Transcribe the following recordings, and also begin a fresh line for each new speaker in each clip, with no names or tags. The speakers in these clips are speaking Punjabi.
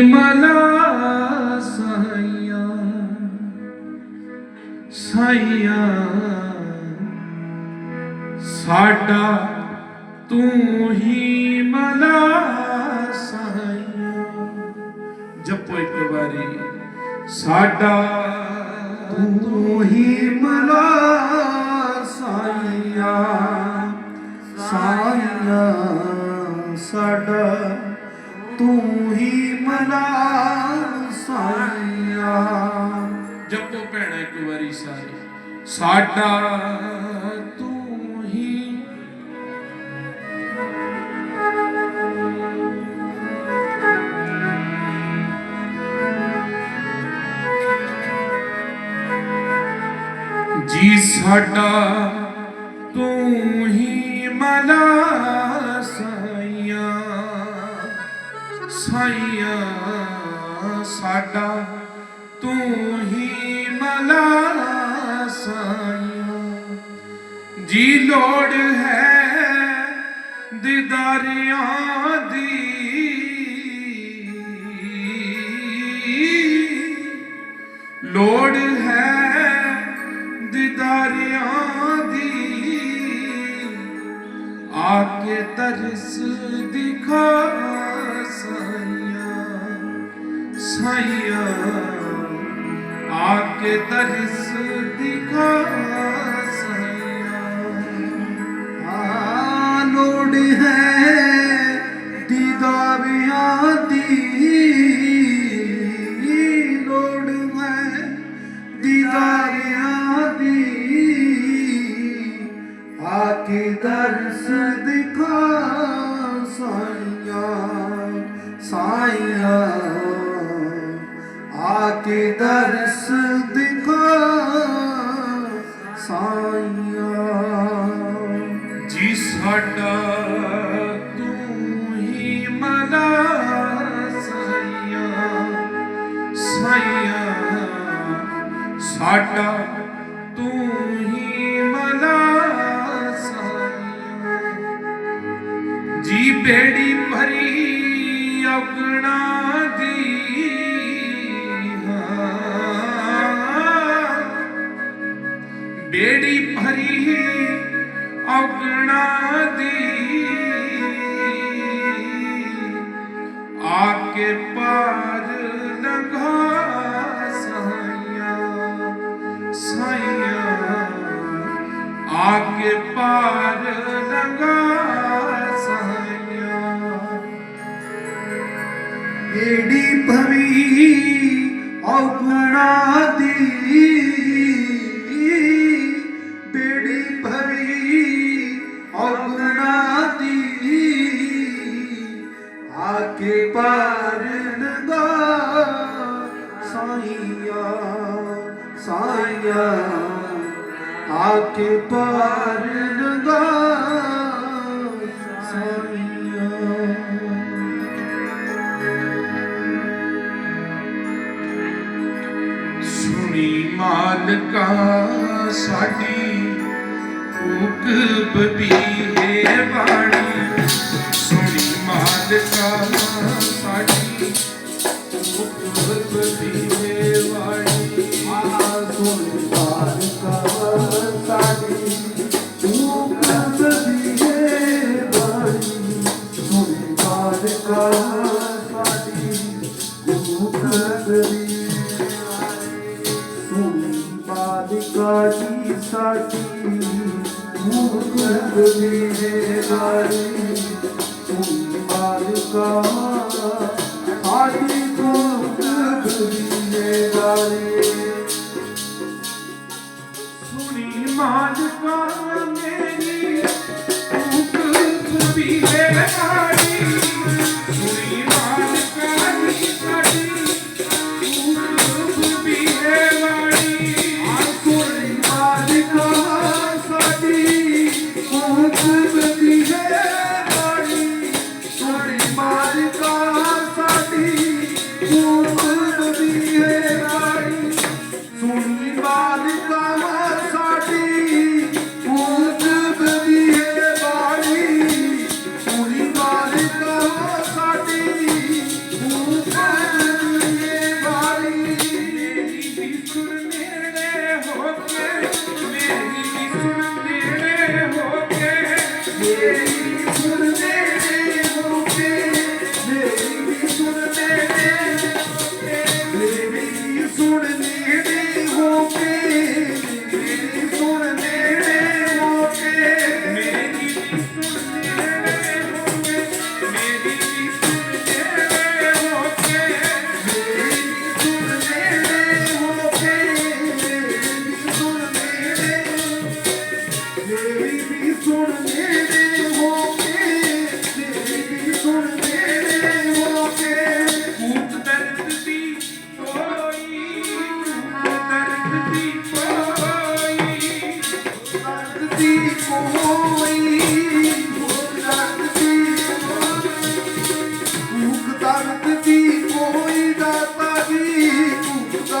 ਮਲਾ ਸਾਈਆਂ ਸਾਈਆਂ। ਸਾਡਾ ਤੂੰ ਹੀ ਮਲਾ ਸਾਈਆਂ। ਜਪੋ ਇੱਕ ਵਾਰੀ। ਸਾਡਾ
ਤੂੰ ਹੀ ਮਲਾ ਸਾਈਆ। ਸਾਈਆ। ਸਾਡਾ ਤੂੰ ਹੀ ਮਲਾ ਸਾਈਆ
ਜਪੋ ਭੈਣਾ, ਇੱਕ ਵਾਰੀ ਸਾਰੇ। ਸਾਡਾ ਤੂੰ ਹੀ ਜੀ, ਸਾਡਾ ਤੂੰ ਹੀ ਮਲਾ ਸਾਈਆਂ ਸਾਡਾ, ਤੂੰ ਹੀ ਮਲਾ ਸਾਈਆਂ ਜੀ ਲੋੜ ਹੈ ਦਿਦਾਰਿਆਂ ਦੀ। ਲੋੜ ਹੈ ਦਿਦਾਰਿਆਂ ਦੀ। ਆਕੇ ਤਰਸ ਦਿਖਾ ਸਾਈਆਂ ਆਕੇ ਤਰਸ ਦਿਖਾ ਸਾਈਆਂ
ਆ ਲੋੜ ਹੈ ਦੀਦਾਰਿਆਂ ਦੀ ਲੋੜ ਹੈ ਦੀਦਾਰਿਆਂ ਆਕੇ ਦਰਸ ਦਿਖਾ ਸਾਈਆਂ।
ਜੀ ਸਾਡਾ ਤੂੰ ਹੀ ਮਨਾ ਸਾਈਆਂ। ਸਾਈਆਂ। ਸਾਡਾ ਤੂੰ ਹੀ ਮਨਾ ਸਾਈਆਂ। ਜੀ ਬੇੜੀ ਭਰੀ ਆਪਣਾ ਬੇੜੀ ਭਰੀ ਔਗਣਾ ਦੀ। ਆਕੇ ਪਾਰ ਲੰਘਾ ਸਾਈਆਂ ਸਾਈਆਂ। ਆਕੇ ਪਾਰ ਲੰਘਾ ਸਾਈਆਂ।
ਬੇੜੀ ਭਰੀ ਔਗਣਾ ਦੀ। ਆਕੇ ਪਾਰ ਲਗਾ
ਸੁਣੀ ਮਾਲਕਾ ਸਾਡੀ ਭੁੱਖ ਬਬੀਏ ਬਾਣੀ। ਸੁਣੀ ਮਾਲਕਾ ਸਾਡੀ ਭੁੱਖ
ਸਾਡੀ ਸਾਡੀ ਮੁਕਤ ਦੇ ਗਾੜੀ ਤੂੰ ਮਾਲਕਾ ਸਾਡੀ ਮੁਕਤ ਦੇ ਗਾੜੀ
ਸੁਣੀ ਮਾਲਕਾ ਮੇਰੀ, ਭੁੱਖ ਬਬੀਏ ਬਾਣੀ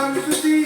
sangue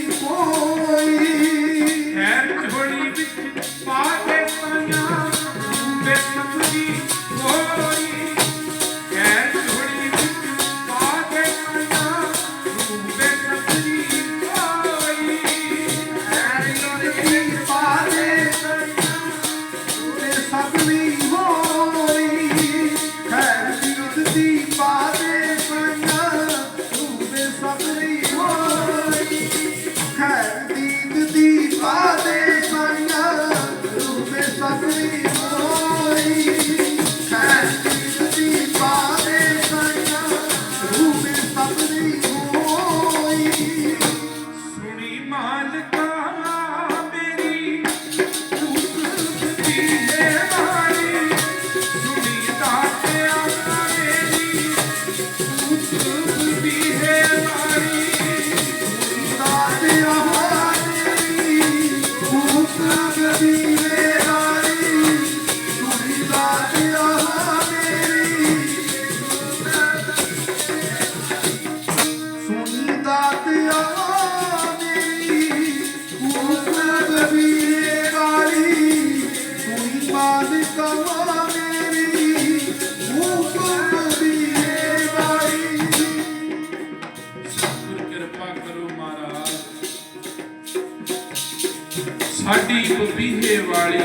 ਸਾਡੀ ਵਾਲੀ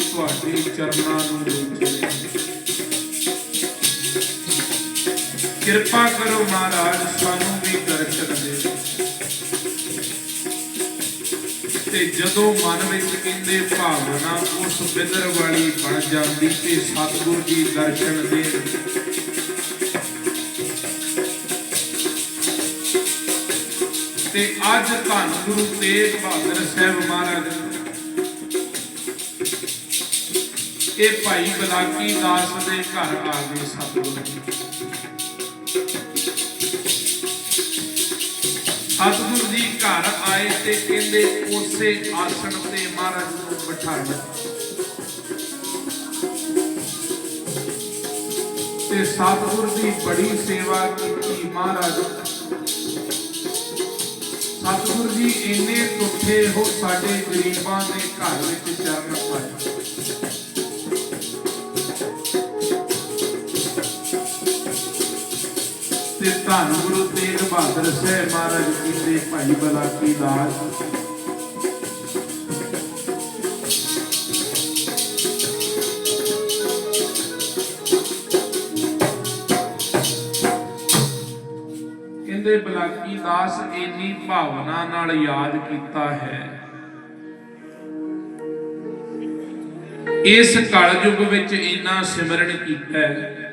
ਤੁਹਾਡੇ ਚਰਨਾਂ ਨੂੰ ਰੋਚੇ ਕਿਰਪਾ ਕਰੋ ਮਹਾਰਾਜ, ਸਾਨੂੰ ਵੀ ਦਰਸ਼ਨ ਦੇ ਤੇ ਜਦੋਂ ਮਨ ਵਿੱਚ ਕਹਿੰਦੇ ਭਾਵਨਾ, ਉਸ ਬਿਦਰ ਵਾਲੀ ਬਣ ਜਾਂਦੀ ਤੇ ਸਤਿਗੁਰ ਜੀ ਦਰਸ਼ਨ ਦੇ ਤੇ ਅੱਜ ਧੰਨ ਗੁਰੂ ਤੇਗ ਬਹਾਦਰ ਸਾਹਿਬ ਮਹਾਰਾਜ ਇਹ ਭਾਈ ਬਲਾਕੀ ਦਾਸ ਦੇ ਘਰ ਆ ਗਏ ਸਤਿਗੁਰ। ਸਤਿਗੁਰ ਜੀ ਘਰ ਆਏ ਤੇ ਕਹਿੰਦੇ ਉਸੇ ਆਸਣ ਤੇ ਮਹਾਰਾਜ ਨੂੰ ਬਿਠਾਇਆ। ਤੇ ਸਤਿਗੁਰ ਦੀ ਬੜੀ ਸੇਵਾ ਕੀਤੀ ਮਹਾਰਾਜ। ਸਤਿਗੁਰ ਜੀ ਇੰਨੇ ਟੁੱਟੇ ਹੋ ਸਾਡੇ ਗਰੀਬਾਂ ਦੇ ਘਰ ਵਿੱਚ ਚਰਨ ਪਾਏ ਤੇ ਧੰਨ ਗੁਰੂ ਤੇਗ ਬਹਾਦਰ ਸਾਹਿਬ ਮਹਾਰਾਜ ਜੀ ਦੇ ਭਾਈ ਬਲਾਕੀ ਦਾਸ ਕਹਿੰਦੇ ਬਲਾਕੀ ਦਾਸ ਇੰਨੀ ਭਾਵਨਾ ਨਾਲ ਯਾਦ ਕੀਤਾ ਹੈ। ਇਸ ਕਲਯੁਗ ਵਿੱਚ ਇੰਨਾ ਸਿਮਰਨ ਕੀਤਾ ਹੈ।